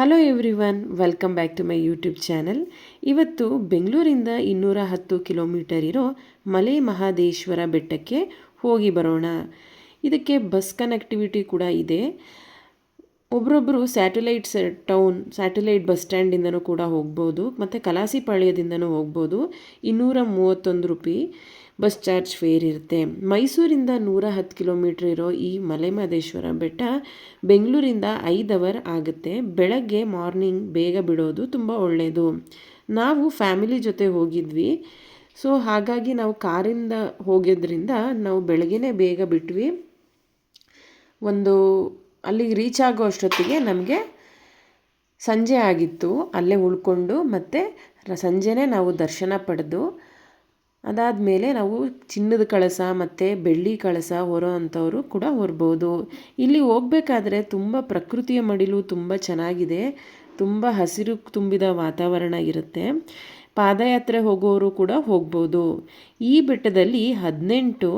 Hello everyone welcome back to my YouTube channel ಇವತ್ತು ಬೆಂಗಳೂರಿಂದ ಇನ್ನೂರ ಹತ್ತು ಕಿಲೋಮೀಟರ್ ಇರೋ ಮಲೆ ಮಹಾದೇಶ್ವರ ಬೆಟ್ಟಕ್ಕೆ ಹೋಗಿ ಬರೋಣ. ಇದಕ್ಕೆ ಬಸ್ ಕನೆಕ್ಟಿವಿಟಿ ಕೂಡ ಇದೆ. ಒಬ್ರೊಬ್ಬರು ಸ್ಯಾಟಲೈಟ್ ಟೌನ್ ಸ್ಯಾಟಲೈಟ್ ಬಸ್ ಸ್ಟ್ಯಾಂಡಿಂದನೂ ಕೂಡ ಹೋಗ್ಬೋದು, ಮತ್ತು ಕಲಾಸಿಪಾಳ್ಯದಿಂದನೂ ಹೋಗ್ಬೋದು. ಇನ್ನೂರ ಮೂವತ್ತೊಂದು ರೂಪಾಯಿ ಬಸ್ ಚಾರ್ಜ್ ಫೇರ್ ಇರುತ್ತೆ. ಮೈಸೂರಿಂದ ನೂರ ಹತ್ತು ಕಿಲೋಮೀಟ್ರ್ ಇರೋ ಈ ಮಲೆಮಹದೇಶ್ವರ ಬೆಟ್ಟ ಬೆಂಗಳೂರಿಂದ ಐದು ಅವರ್ ಆಗುತ್ತೆ. ಬೆಳಗ್ಗೆ ಮಾರ್ನಿಂಗ್ ಬೇಗ ಬಿಡೋದು ತುಂಬ ಒಳ್ಳೆಯದು ನಾವು ಫ್ಯಾಮಿಲಿ ಜೊತೆ ಹೋಗಿದ್ವಿ. ಸೊ, ಹಾಗಾಗಿ ನಾವು ಕಾರಿಂದ ಹೋಗಿದ್ರಿಂದ ನಾವು ಬೆಳಗ್ಗೆನೇ ಬೇಗ ಬಿಟ್ವಿ. ಒಂದು, ಅಲ್ಲಿಗೆ ರೀಚ್ ಆಗೋ ಅಷ್ಟೊತ್ತಿಗೆ ನಮಗೆ ಸಂಜೆ ಆಗಿತ್ತು. ಅಲ್ಲೇ ಉಳ್ಕೊಂಡು ಮತ್ತು ಸಂಜೆನೇ ನಾವು ದರ್ಶನ ಪಡೆದು ಅದಾದಮೇಲೆ ನಾವು ಚಿನ್ನದ ಕಳಸ ಮತ್ತು ಬೆಳ್ಳಿ ಕಳಸ ಹೊರೋ ಅಂಥವರು ಕೂಡ ಹೊರ್ಬೋದು. ಇಲ್ಲಿ ಹೋಗಬೇಕಾದ್ರೆ ತುಂಬ ಪ್ರಕೃತಿಯ ಮಡಿಲು ತುಂಬ ಚೆನ್ನಾಗಿದೆ. ತುಂಬ ಹಸಿರು ತುಂಬಿದ ವಾತಾವರಣ ಇರುತ್ತೆ. ಪಾದಯಾತ್ರೆ ಹೋಗೋರು ಕೂಡ ಹೋಗ್ಬೋದು. ಈ ಬೆಟ್ಟದಲ್ಲಿ ಹದಿನೆಂಟು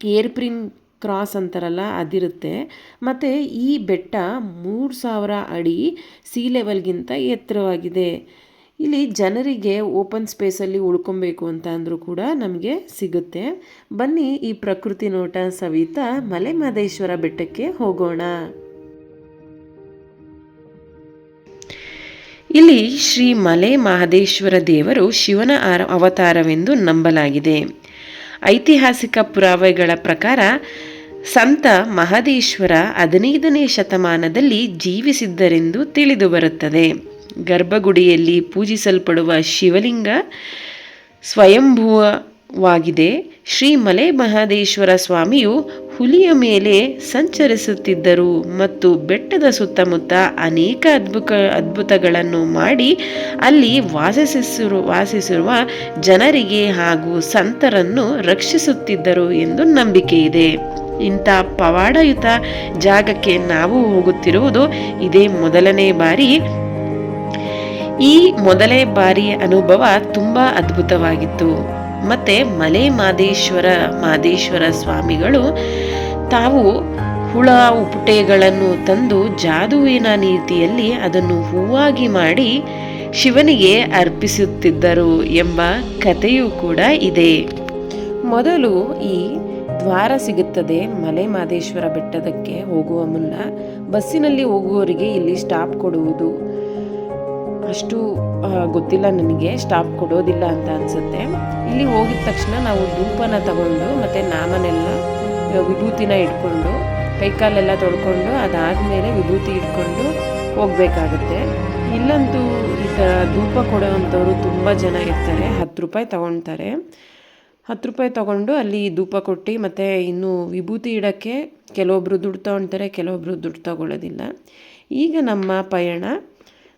ಏರ್ಪ್ರಿನ್ ಕ್ರಾಸ್ ಅಂತಾರಲ್ಲ ಅದಿರುತ್ತೆ. ಮತ್ತು ಈ ಬೆಟ್ಟ ಮೂರು ಸಾವಿರ ಅಡಿ ಸಿ ಲೆವೆಲ್ಗಿಂತ ಎತ್ತರವಾಗಿದೆ. ಇಲ್ಲಿ ಜನರಿಗೆ ಓಪನ್ ಸ್ಪೇಸಲ್ಲಿ ಉಳ್ಕೊಬೇಕು ಅಂತ ಅಂದರೂ ಕೂಡ ನಮಗೆ ಸಿಗುತ್ತೆ. ಬನ್ನಿ ಈ ಪ್ರಕೃತಿ ನೋಟ ಸವಿತಾ ಮಲೆ ಮಹದೇಶ್ವರ ಬೆಟ್ಟಕ್ಕೆ ಹೋಗೋಣ. ಇಲ್ಲಿ ಶ್ರೀ ಮಲೆ ಮಹದೇಶ್ವರ ದೇವರು ಶಿವನ ಅವತಾರವೆಂದು ನಂಬಲಾಗಿದೆ. ಐತಿಹಾಸಿಕ ಪುರಾವೆಗಳ ಪ್ರಕಾರ ಸಂತ ಮಹದೇಶ್ವರ ಹದಿನೈದನೇ ಶತಮಾನದಲ್ಲಿ ಜೀವಿಸಿದ್ದರೆಂದು ತಿಳಿದು ಬರುತ್ತದೆ. ಗರ್ಭಗುಡಿಯಲ್ಲಿ ಪೂಜಿಸಲ್ಪಡುವ ಶಿವಲಿಂಗ ಸ್ವಯಂಭೂವಾಗಿದೆ ಶ್ರೀ ಮಲೆ ಮಹದೇಶ್ವರ ಸ್ವಾಮಿಯು ಹುಲಿಯ ಮೇಲೆ ಸಂಚರಿಸುತ್ತಿದ್ದರು ಮತ್ತು ಬೆಟ್ಟದ ಸುತ್ತಮುತ್ತ ಅನೇಕ ಅದ್ಭುತ ಅದ್ಭುತಗಳನ್ನು ಮಾಡಿ ಅಲ್ಲಿ ವಾಸಿಸಿರು ವಾಸಿಸಿರುವ ಜನರಿಗೆ ಹಾಗೂ ಸಂತರನ್ನು ರಕ್ಷಿಸುತ್ತಿದ್ದರು ಎಂದು ನಂಬಿಕೆ ಇದೆ. ಇಂಥ ಪವಾಡಯುತ ಜಾಗಕ್ಕೆ ನಾವು ಹೋಗುತ್ತಿರುವುದು ಇದೇ ಮೊದಲನೇ ಬಾರಿ. ಈ ಮೊದಲೇ ಬಾರಿಯ ಅನುಭವ ತುಂಬಾ ಅದ್ಭುತವಾಗಿತ್ತು. ಮತ್ತೆ ಮಲೆ ಮಾದೇಶ್ವರ ಮಾದೇಶ್ವರ ಸ್ವಾಮಿಗಳು ತಾವು ಹುಳ, ಉಪುಟೆಗಳನ್ನು ತಂದು ಜಾದುವಿನ ನೀತಿಯಲ್ಲಿ ಅದನ್ನು ಹೂವಾಗಿ ಮಾಡಿ ಶಿವನಿಗೆ ಅರ್ಪಿಸುತ್ತಿದ್ದರು ಎಂಬ ಕಥೆಯೂ ಕೂಡ ಇದೆ. ಮೊದಲು ಈ ದ್ವಾರ ಸಿಗುತ್ತದೆ ಮಲೆ ಮಾದೇಶ್ವರ ಬೆಟ್ಟದಕ್ಕೆ ಹೋಗುವ ಮುನ್ನ. ಬಸ್ಸಿನಲ್ಲಿ ಹೋಗುವವರಿಗೆ ಇಲ್ಲಿ ಸ್ಟಾಪ್ ಕೊಡುವುದು. ಅಷ್ಟು ಗೊತ್ತಿಲ್ಲ ನನಗೆ ಸ್ಟಾಪ್ ಕೊಡೋದಿಲ್ಲ ಅಂತ ಅನಿಸುತ್ತೆ. ಇಲ್ಲಿ ಹೋಗಿದ ತಕ್ಷಣ ನಾವು ಧೂಪನ ತಗೊಂಡು, ಮತ್ತು ನಾಮನೆಲ್ಲ ವಿಭೂತಿನ ಇಟ್ಕೊಂಡು ಕೈಕಾಲೆಲ್ಲ ತೊಳ್ಕೊಂಡು, ಅದಾದಮೇಲೆ ವಿಭೂತಿ ಇಟ್ಕೊಂಡು ಹೋಗಬೇಕಾಗುತ್ತೆ. ಇಲ್ಲಂತೂ ಈ ಥರ ಧೂಪ ಕೊಡೋವಂಥವ್ರು ತುಂಬ ಜನ ಇರ್ತಾರೆ. ಹತ್ತು ರೂಪಾಯಿ ತಗೊಳ್ತಾರೆ. ಹತ್ತು ರೂಪಾಯಿ ತೊಗೊಂಡು ಅಲ್ಲಿ ಧೂಪ ಕೊಟ್ಟು, ಮತ್ತು ಇನ್ನು ವಿಭೂತಿ ಇಡೋಕ್ಕೆ ಕೆಲವೊಬ್ಬರು ದುಡ್ಡು ತೊಗೊಳ್ತಾರೆ ಕೆಲವೊಬ್ಬರು ದುಡ್ಡು ತಗೊಳ್ಳೋದಿಲ್ಲ ಈಗ ನಮ್ಮ ಪಯಣ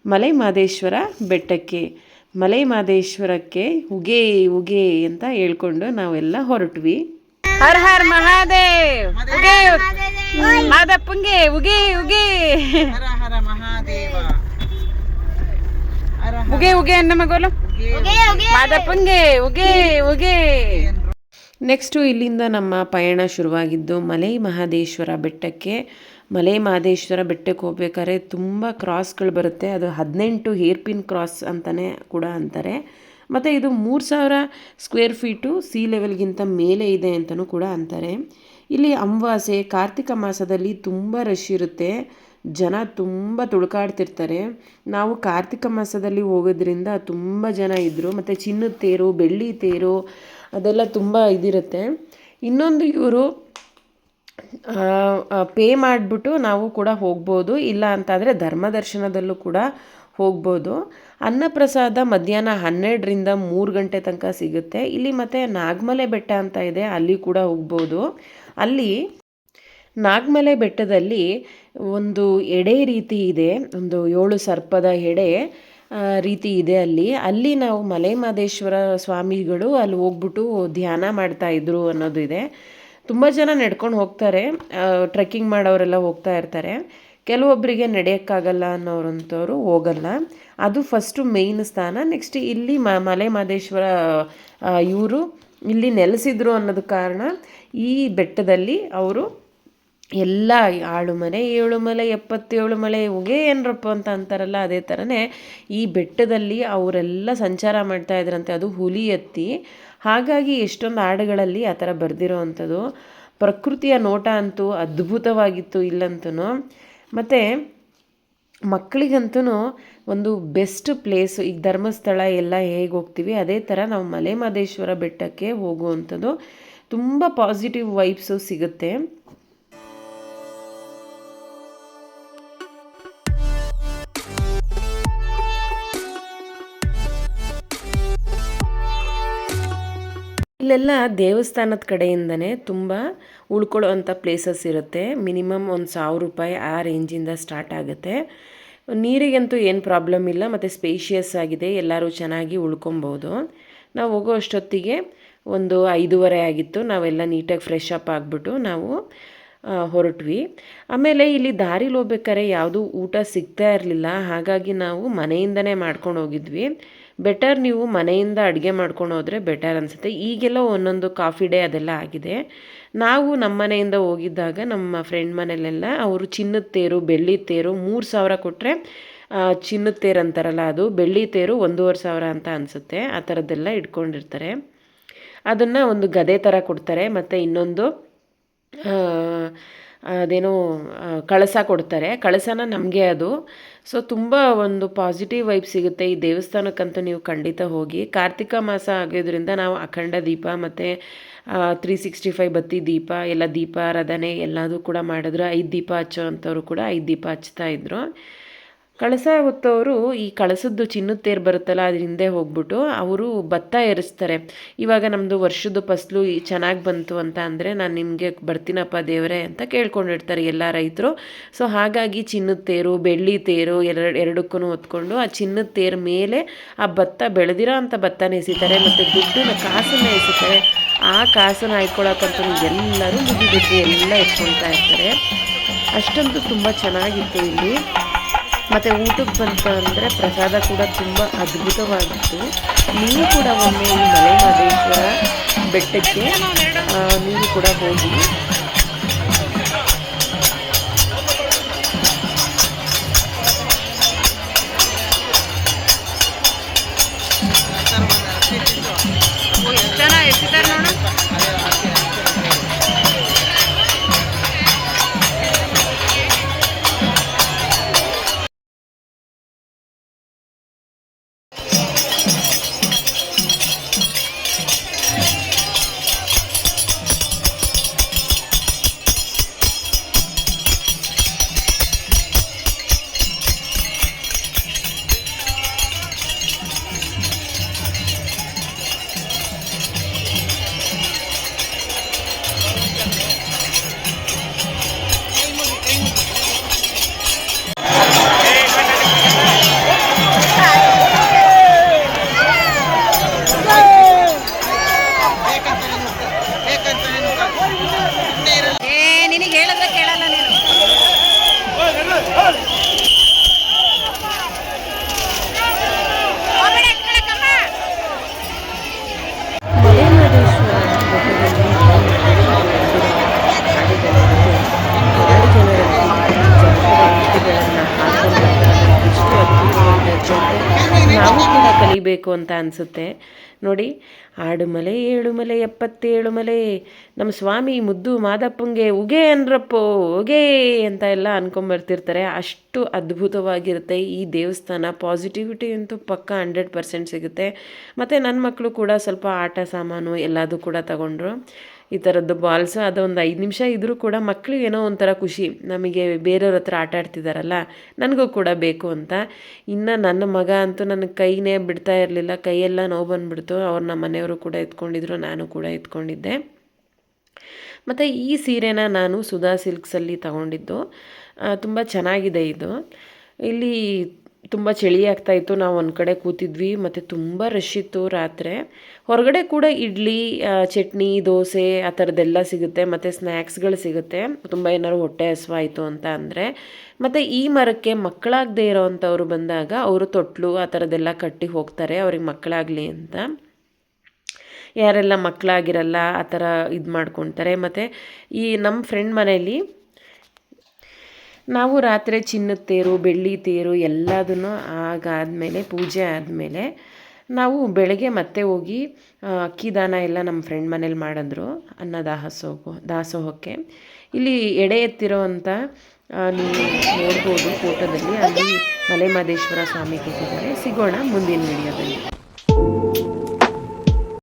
ಮಲೆ ಮಾದೇಶ್ವರ ಬೆಟ್ಟಕ್ಕೆ. ಮಲೆ ಮಾದೇಶ್ವರಕ್ಕೆ ಉಗೆ ಉಗೆ ಅಂತ ಹೇಳ್ಕೊಂಡು ನಾವೆಲ್ಲ ಹೊರಟ್ವಿ. ಹರ್ ಹರ್ ಮಹಾದೇವ್ ಉಗೆ ಮಾದಪ್ಪಂಗೆ ಉಗೆ ಉಗೆ. ಉಗೆ ಉಗೆ ಅನ್ನ ಮಗೋಲು. ಮಾದಪ್ಪಂಗೆ ಉಗೆ ಉಗೆ. ನೆಕ್ಸ್ಟು ಇಲ್ಲಿಂದ ನಮ್ಮ ಪಯಣ ಶುರುವಾಗಿದ್ದು ಮಲೈ ಮಹಾದೇಶ್ವರ ಬೆಟ್ಟಕ್ಕೆ. ಮಲೆ ಮಹದೇಶ್ವರ ಬೆಟ್ಟಕ್ಕೆ ಹೋಗ್ಬೇಕಾದ್ರೆ ತುಂಬ ಕ್ರಾಸ್ಗಳು ಬರುತ್ತೆ. ಅದು ಹದಿನೆಂಟು ಹೇರ್ ಪಿನ್ ಕ್ರಾಸ್ ಅಂತಲೇ ಕೂಡ ಅಂತಾರೆ. ಮತ್ತು ಇದು ಮೂರು ಸಾವಿರ ಸ್ಕ್ವೇರ್ ಫೀಟು ಸಿ ಲೆವೆಲ್ಗಿಂತ ಮೇಲೆ ಇದೆ ಅಂತಲೂ ಕೂಡ ಅಂತಾರೆ. ಇಲ್ಲಿ ಅಮಾವಾಸ್ಯೆ ಕಾರ್ತಿಕ ಮಾಸದಲ್ಲಿ ತುಂಬ ರಶ್ ಇರುತ್ತೆ. ಜನ ತುಂಬ ತುಳ್ಕಾಡ್ತಿರ್ತಾರೆ. ನಾವು ಕಾರ್ತಿಕ ಮಾಸದಲ್ಲಿ ಹೋಗೋದ್ರಿಂದ ತುಂಬ ಜನ ಇದ್ದರು ಮತ್ತು ಚಿನ್ನದ ತೇರು, ಬೆಳ್ಳಿ ತೇರು ಅದೆಲ್ಲ ತುಂಬ ಇದಿರುತ್ತೆ. ಇನ್ನೊಂದು ಇವರು ಪೇ ಮಾಡಿಬಿಟ್ಟು ನಾವು ಕೂಡ ಹೋಗ್ಬೋದು. ಇಲ್ಲ ಅಂತಂದರೆ ಧರ್ಮದರ್ಶನದಲ್ಲೂ ಕೂಡ ಹೋಗ್ಬೋದು. ಅನ್ನಪ್ರಸಾದ ಮಧ್ಯಾಹ್ನ ಹನ್ನೆರಡರಿಂದ ಮೂರು ಗಂಟೆ ತನಕ ಸಿಗುತ್ತೆ. ಇಲ್ಲಿ ಮತ್ತು ನಾಗಮಲೆ ಬೆಟ್ಟ ಅಂತ ಇದೆ, ಅಲ್ಲಿ ಕೂಡ ಹೋಗ್ಬೋದು. ಅಲ್ಲಿ ನಾಗಮಲೆ ಬೆಟ್ಟದಲ್ಲಿ ಒಂದು ಎಡೆ ರೀತಿ ಇದೆ, ಒಂದು ಏಳು ಸರ್ಪದ ಎಡೆ ರೀತಿ ಇದೆ ಅಲ್ಲಿ. ಅಲ್ಲಿ ನಾವು ಮಲೆ ಮಹದೇಶ್ವರ ಸ್ವಾಮಿಗಳು ಅಲ್ಲಿ ಹೋಗ್ಬಿಟ್ಟು ಧ್ಯಾನ ಮಾಡ್ತಾಯಿದ್ರು ಅನ್ನೋದಿದೆ ತುಂಬ ಜನ ನಡ್ಕೊಂಡು ಹೋಗ್ತಾರೆ ಟ್ರೆಕ್ಕಿಂಗ್ ಮಾಡೋರೆಲ್ಲ ಹೋಗ್ತಾ ಇರ್ತಾರೆ. ಕೆಲವೊಬ್ಬರಿಗೆ ನಡೆಯೋಕ್ಕಾಗಲ್ಲ ಅನ್ನೋರಂಥವ್ರು ಹೋಗಲ್ಲ. ಅದು ಫಸ್ಟು ಮೇಯ್ನ್ ಸ್ಥಾನ. ನೆಕ್ಸ್ಟ್ ಇಲ್ಲಿ ಮ ಮಲೆ ಮಹದೇಶ್ವರ ಇವರು ಇಲ್ಲಿ ನೆಲೆಸಿದ್ರು ಅನ್ನೋದು ಕಾರಣ ಈ ಬೆಟ್ಟದಲ್ಲಿ ಅವರು ಎಲ್ಲ ಆಳು ಮನೆ, ಏಳು ಮಲೆ, ಎಪ್ಪತ್ತೇಳು ಮಲೆ, ಹೋಗೆ ಏನರಪ್ಪ ಅಂತ ಅಂತಾರಲ್ಲ, ಅದೇ ಥರನೇ ಈ ಬೆಟ್ಟದಲ್ಲಿ ಅವರೆಲ್ಲ ಸಂಚಾರ ಮಾಡ್ತಾ ಇದ್ರಂತೆ. ಅದು ಹುಲಿ ಎತ್ತಿ ಹಾಗಾಗಿ ಎಷ್ಟೊಂದು ಹಾಡುಗಳಲ್ಲಿ ಆ ಥರ ಬರೆದಿರೋ ಅಂಥದ್ದು. ಪ್ರಕೃತಿಯ ನೋಟ ಅಂತೂ ಅದ್ಭುತವಾಗಿತ್ತು ಇಲ್ಲಂತೂ ಮತ್ತು ಮಕ್ಕಳಿಗಂತೂ ಒಂದು ಬೆಸ್ಟ್ ಪ್ಲೇಸು, ಈಗ ಧರ್ಮಸ್ಥಳ ಎಲ್ಲ ಹೇಗೆ ಹೋಗ್ತೀವಿ, ಅದೇ ಥರ ನಾವು ಮಲೆ ಮಹದೇಶ್ವರ ಬೆಟ್ಟಕ್ಕೆ ಹೋಗುವಂಥದ್ದು. ತುಂಬ ಪಾಸಿಟಿವ್ ವೈಬ್ಸು ಸಿಗುತ್ತೆ. ಇಲ್ಲೆಲ್ಲ ದೇವಸ್ಥಾನದ ಕಡೆಯಿಂದನೇ ತುಂಬ ಉಳ್ಕೊಳ್ಳೋ ಅಂಥ ಪ್ಲೇಸಸ್ ಇರುತ್ತೆ. ಮಿನಿಮಮ್ ಒಂದು ಸಾವಿರ ರೂಪಾಯಿ ಆ ರೇಂಜಿಂದ ಸ್ಟಾರ್ಟ್ ಆಗುತ್ತೆ. ನೀರಿಗಂತೂ ಏನು ಪ್ರಾಬ್ಲಮ್ ಇಲ್ಲ, ಮತ್ತು ಸ್ಪೇಷಿಯಸ್ ಆಗಿದೆ, ಎಲ್ಲರೂ ಚೆನ್ನಾಗಿ ಉಳ್ಕೊಬೋದು ನಾವು ಹೋಗೋ ಅಷ್ಟೊತ್ತಿಗೆ ಒಂದು ಐದೂವರೆ ಆಗಿತ್ತು, ನಾವೆಲ್ಲ ನೀಟಾಗಿ ಫ್ರೆಶ್ ಅಪ್ ಆಗಿಬಿಟ್ಟು ನಾವು ಹೊರಟ್ವಿ. ಆಮೇಲೆ ಇಲ್ಲಿ ದಾರಿಲಿ ಹೋಗ್ಬೇಕಾದ್ರೆ ಯಾವುದೂ ಊಟ ಸಿಗ್ತಾ ಇರಲಿಲ್ಲ, ಹಾಗಾಗಿ ನಾವು ಮನೆಯಿಂದನೇ ಮಾಡ್ಕೊಂಡು ಹೋಗಿದ್ವಿ. ಬೆಟರ್ ನೀವು ಮನೆಯಿಂದ ಅಡುಗೆ ಮಾಡ್ಕೊಂಡು ಹೋದರೆ ಬೆಟರ್ ಅನಿಸುತ್ತೆ. ಈಗೆಲ್ಲ ಒಂದೊಂದು ಕಾಫಿ ಡೇ ಅದೆಲ್ಲ ಆಗಿದೆ. ನಾವು ನಮ್ಮ ಮನೆಯಿಂದ ಹೋಗಿದ್ದಾಗ ನಮ್ಮ ಫ್ರೆಂಡ್ ಮನೆಯಲ್ಲೆಲ್ಲ ಅವರು ಚಿನ್ನದ ತೇರು, ಬೆಳ್ಳಿ ತೇರು ಮೂರು ಸಾವಿರ ಕೊಟ್ಟರೆ ಚಿನ್ನದ ತೇರು ಅಂತಾರಲ್ಲ ಅದು, ಬೆಳ್ಳಿ ತೇರು ಒಂದೂವರೆ ಸಾವಿರ ಅಂತ ಅನಿಸುತ್ತೆ. ಆ ಥರದ್ದೆಲ್ಲ ಇಟ್ಕೊಂಡಿರ್ತಾರೆ. ಅದನ್ನು ಒಂದು ಗದೆ ಥರ ಕೊಡ್ತಾರೆ. ಮತ್ತು ಇನ್ನೊಂದು ಅದೇನೋ ಕಳಸ ಕೊಡ್ತಾರೆ. ಕಳಸನ ನಮಗೆ ಅದು. ಸೊ ತುಂಬ ಒಂದು ಪಾಸಿಟಿವ್ ವೈಬ್ ಸಿಗುತ್ತೆ ಈ ದೇವಸ್ಥಾನಕ್ಕಂತೂ ನೀವು ಖಂಡಿತ ಹೋಗಿ. ಕಾರ್ತಿಕ ಮಾಸ ಆಗೋದ್ರಿಂದ ನಾವು ಅಖಂಡ ದೀಪ ಮತ್ತು ತ್ರೀ ಸಿಕ್ಸ್ಟಿ ಫೈವ್ ಬತ್ತಿ ದೀಪ, ಎಲ್ಲ ದೀಪಾರಾಧನೆ ಎಲ್ಲದೂ ಕೂಡ ಮಾಡಿದ್ರು. ಐದು ದೀಪ ಹಚ್ಚೋ ಅಂಥವ್ರು ಕೂಡ ಐದು ದೀಪ ಹಚ್ತಾ ಇದ್ರು. ಕಳಸ ಹೊತ್ತವರು ಈ ಕಳಸದ್ದು ಚಿನ್ನದ ತೇರು ಬರುತ್ತಲ್ಲ, ಅದ್ರ ಹಿಂದೆ ಹೋಗ್ಬಿಟ್ಟು ಅವರು ಭತ್ತ ಏರಿಸ್ತಾರೆ. ಇವಾಗ ನಮ್ಮದು ವರ್ಷದ ಫಸಲು ಚೆನ್ನಾಗಿ ಬಂತು ಅಂತ ಅಂದರೆ ನಾನು ನಿಮಗೆ ಬರ್ತೀನಪ್ಪ ದೇವರೇ ಅಂತ ಕೇಳ್ಕೊಂಡಿರ್ತಾರೆ ಎಲ್ಲ ರೈತರು. ಸೊ ಹಾಗಾಗಿ ಚಿನ್ನದ ತೇರು ಬೆಳ್ಳಿ ತೇರು ಎರಡು ಎರಡಕ್ಕೂ ಹೊತ್ಕೊಂಡು ಆ ಚಿನ್ನದ ತೇರು ಮೇಲೆ ಆ ಭತ್ತ ಬೆಳೆದಿರೋ ಅಂಥ ಭತ್ತನ ಎಸಿತಾರೆ, ಮತ್ತು ದುಡ್ಡನ್ನ ಕಾಸನ್ನ ಎಸಿತಾರೆ. ಆ ಕಾಸನ್ನು ಹಾಯ್ಕೊಳಕ್ಕಂತೂ ಎಲ್ಲರೂ ಮುಗಿಬಿಟ್ಟು ಎಲ್ಲ ಎತ್ಕೊಳ್ತಾ ಇರ್ತಾರೆ. ಅಷ್ಟಂತೂ ತುಂಬ ಚೆನ್ನಾಗಿತ್ತು ಇಲ್ಲಿ. ಮತ್ತು ಊಟಕ್ಕೆ ಬಂತ ಅಂದರೆ ಪ್ರಸಾದ ಕೂಡ ತುಂಬ ಅದ್ಭುತವಾಗಿತ್ತು. ನೀವು ಕೂಡ ಒಮ್ಮೆ ಈ ಮಲೆ ಮಹದೇಶ್ವರ ಬೆಟ್ಟಕ್ಕೆ ನೀವು ಕೂಡ ಹೋಗಿ ಕಲಿಬೇಕು ಅಂತ ಅನಿಸುತ್ತೆ. ನೋಡಿ, ಆಡು ಮಲೆ, ಏಳು ಮಲೆ, ಎಪ್ಪತ್ತೇಳು ಮಲೆ, ನಮ್ಮ ಸ್ವಾಮಿ ಮುದ್ದು ಮಾದಪ್ಪಂಗೆ ಉಗೆ ಅನ್ರಪ್ಪೋ ಉಗೆ ಅಂತ ಎಲ್ಲ ಅನ್ಕೊಂಬರ್ತಿರ್ತಾರೆ ಅಷ್ಟು ಅದ್ಭುತವಾಗಿರುತ್ತೆ ಈ ದೇವಸ್ಥಾನ. ಪಾಸಿಟಿವಿಟಿ ಅಂತೂ ಪಕ್ಕ ಹಂಡ್ರೆಡ್ ಪರ್ಸೆಂಟ್ ಸಿಗುತ್ತೆ. ಮತ್ತು ನನ್ನ ಮಕ್ಕಳು ಕೂಡ ಸ್ವಲ್ಪ ಆಟ ಸಾಮಾನು ಎಲ್ಲದೂ ಕೂಡ ತಗೊಂಡ್ರು. ಈ ಥರದ್ದು ಬಾಲ್ಸ್ ಅದೊಂದು ಐದು ನಿಮಿಷ ಇದ್ದರೂ ಕೂಡ ಮಕ್ಕಳಿಗೆ ಏನೋ ಒಂಥರ ಖುಷಿ. ನಮಗೆ ಬೇರೆಯವ್ರ ಹತ್ರ ಆಟ ಆಡ್ತಿದ್ದಾರಲ್ಲ ನನಗೂ ಕೂಡ ಬೇಕು ಅಂತ. ಇನ್ನು ನನ್ನ ಮಗ ಅಂತೂ ನನ್ನ ಕೈನೇ ಬಿಡ್ತಾ ಇರಲಿಲ್ಲ. ಕೈಯೆಲ್ಲ ನೋವು ಬಂದುಬಿಡ್ತು. ಅವ್ರು ನಮ್ಮ ಮನೆಯವರು ಕೂಡ ಎತ್ಕೊಂಡಿದ್ರು, ನಾನು ಕೂಡ ಎತ್ಕೊಂಡಿದ್ದೆ. ಮತ್ತು ಈ ಸೀರೆನ ನಾನು ಸುಧಾ ಸಿಲ್ಕ್ಸಲ್ಲಿ ತಗೊಂಡಿದ್ದು. ತುಂಬ ಚೆನ್ನಾಗಿದೆ ಇದು. ಇಲ್ಲಿ ತುಂಬ ಚಳಿ ಆಗ್ತಾಯಿತ್ತು ನಾವು ಒಂದು ಕಡೆ ಕೂತಿದ್ವಿ. ಮತ್ತು ತುಂಬ ರಶ್ ಇತ್ತು ರಾತ್ರಿ. ಹೊರಗಡೆ ಕೂಡ ಇಡ್ಲಿ ಚಟ್ನಿ, ದೋಸೆ ಆ ಥರದ್ದೆಲ್ಲ ಸಿಗುತ್ತೆ. ಮತ್ತು ಸ್ನ್ಯಾಕ್ಸ್ಗಳು ಸಿಗುತ್ತೆ. ತುಂಬ ಏನಾದ್ರು ಹೊಟ್ಟೆ ಹಸುವಾಯಿತು ಅಂತ ಅಂದರೆ. ಮತ್ತು ಈ ಮರಕ್ಕೆ ಮಕ್ಕಳಾಗದೇ ಇರೋವಂಥವ್ರು ಬಂದಾಗ ಅವರು ತೊಟ್ಲು ಆ ಥರದ್ದೆಲ್ಲ ಕಟ್ಟಿ ಹೋಗ್ತಾರೆ. ಅವ್ರಿಗೆ ಮಕ್ಕಳಾಗಲಿ ಅಂತ. ಯಾರೆಲ್ಲ ಮಕ್ಕಳಾಗಿರಲ್ಲ ಆ ಥರ ಇದು ಮಾಡ್ಕೊತಾರೆ. ಮತ್ತು ಈ ನಮ್ಮ ಫ್ರೆಂಡ್ ಮನೆಯಲ್ಲಿ ನಾವು ರಾತ್ರಿ ಚಿನ್ನದ ತೇರು, ಬೆಳ್ಳಿ ತೇರು ಎಲ್ಲದನ್ನು ಆಗಾದಮೇಲೆ, ಪೂಜೆ ಆದಮೇಲೆ ನಾವು ಬೆಳಗ್ಗೆ ಮತ್ತೆ ಹೋಗಿ ಅಕ್ಕಿ ದಾನ ಎಲ್ಲ ನಮ್ಮ ಫ್ರೆಂಡ್ ಮನೇಲಿ ಮಾಡಿದ್ರು, ಅನ್ನ ದಾಸೋಹ, ದಾಸೋಹಕ್ಕೆ. ಇಲ್ಲಿ ಎಡೆ ಎತ್ತಿರೋವಂಥ ನೀವು ನೋಡ್ಬೋದು ಫೋಟೋದಲ್ಲಿ, ಅಲ್ಲಿ ಮಲೆಮಹದೇಶ್ವರ ಸ್ವಾಮಿ ಕೊಟ್ಟಿದ್ದಾರೆ ಸಿಗೋಣ ಮುಂದಿನ ವಿಡಿಯೋದಲ್ಲಿ.